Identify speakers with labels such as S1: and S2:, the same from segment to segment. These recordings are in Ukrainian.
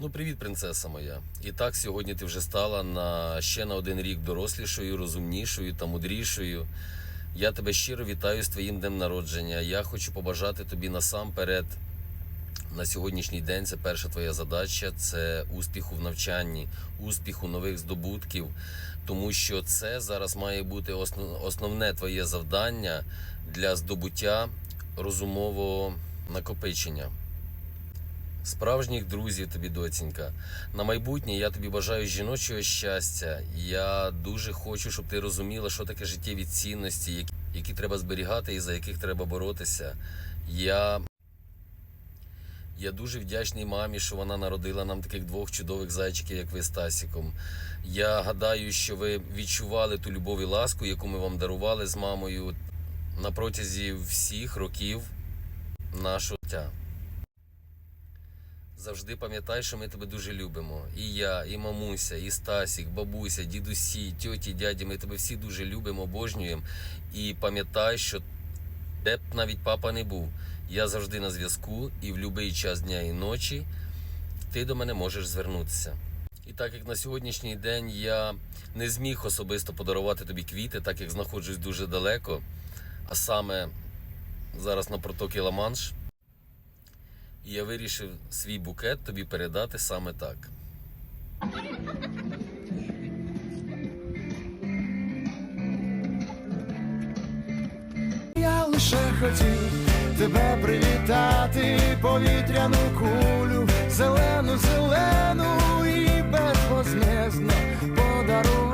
S1: Ну, привіт, принцеса моя. І так сьогодні ти вже стала на ще на один рік дорослішою, розумнішою та мудрішою. Я тебе щиро вітаю з твоїм днем народження. Я хочу побажати тобі насамперед на сьогоднішній день. Це перша твоя задача це успіху в навчанні, успіху нових здобутків, тому що це зараз має бути основне твоє завдання для здобуття розумового накопичення. Справжніх друзів тобі, доцінька. На майбутнє я тобі бажаю жіночого щастя. Я дуже хочу, щоб ти розуміла, що таке життєві цінності, які, які треба зберігати і за яких треба боротися. Я, я дуже вдячний мамі, що вона народила нам таких двох чудових зайчиків, як ви з Тасіком. Я гадаю, що ви відчували ту любов і ласку, яку ми вам дарували з мамою на протязі всіх років нашого життя. Завжди пам'ятай, що ми тебе дуже любимо. І я, і мамуся, і Стасік, бабуся, дідусі, тьоті, дяді. Ми тебе всі дуже любимо, обожнюємо. І пам'ятай, що де б навіть папа не був, я завжди на зв'язку, і в будь-який час дня і ночі ти до мене можеш звернутися. І так як на сьогоднішній день я не зміг особисто подарувати тобі квіти, так як знаходжусь дуже далеко, а саме зараз на протокі Ла-Манш. І я вирішив свій букет тобі передати саме так.
S2: Я лише хотів тебе привітати, повітряну кулю, зелену, зелену і безвознезно подарувати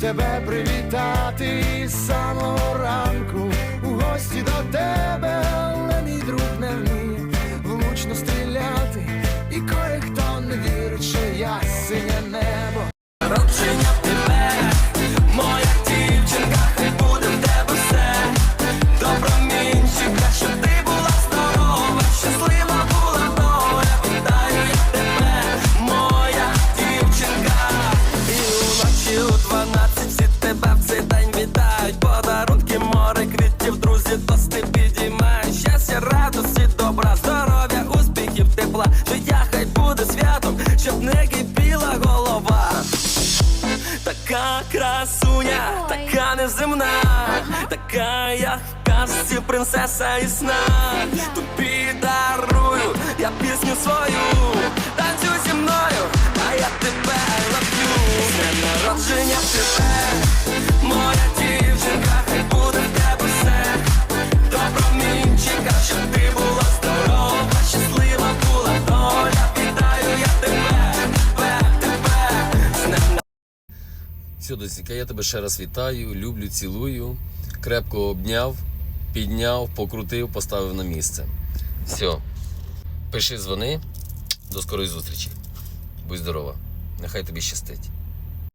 S2: тебе привітати з самого ранку у гості до тебе, але мій друг не вміє влучно стріляти, і кое-хто не вірить, що я синє небо.
S3: Успіхів. Життя хай буде святом, щоб не кипіла голова. Така красуня, така неземна, така як в казці принцеса і сна. Тобі дарую я пісню свою, танцюй зі мною, а я тебе I love you. З днем народження тебе,
S1: Все, досіка, я тебе ще раз вітаю, люблю, цілую, крепко обняв, підняв, покрутив, поставив на місце. Все. Пиши, дзвони. До скорої зустрічі. Будь здорова. Нехай тобі щастить.